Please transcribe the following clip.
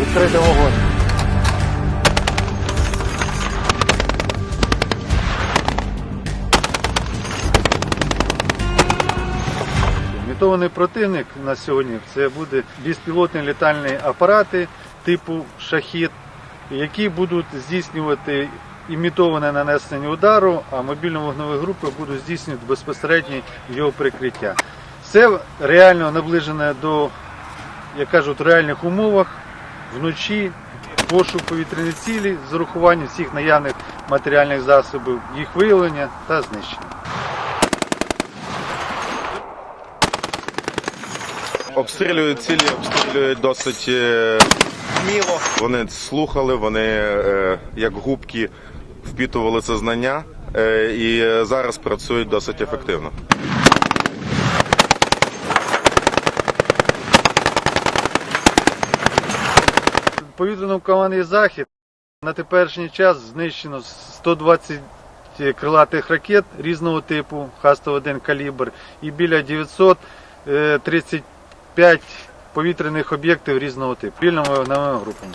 Відкрити вогонь. Імітований противник на сьогодні це буде безпілотні літальні апарати типу шахід, які будуть здійснювати імітоване нанесення удару, а мобільно-вогневі групи будуть здійснювати безпосередньо його прикриття. Це реально наближене до, як кажуть, реальних умовах вночі пошук повітряної цілі з урахуванням всіх наявних матеріальних засобів, їх виявлення та знищення. Обстрілюють цілі, обстрілюють досить е, вміло. Вони слухали, вони е, як губки впітували це знання е, і зараз працюють досить ефективно. В повітряному команді Захід на теперішній час знищено 120 крилатих ракет різного типу Х-101 калібр і біля 935 повітряних об'єктів різного типу. Вільними вогневими групами.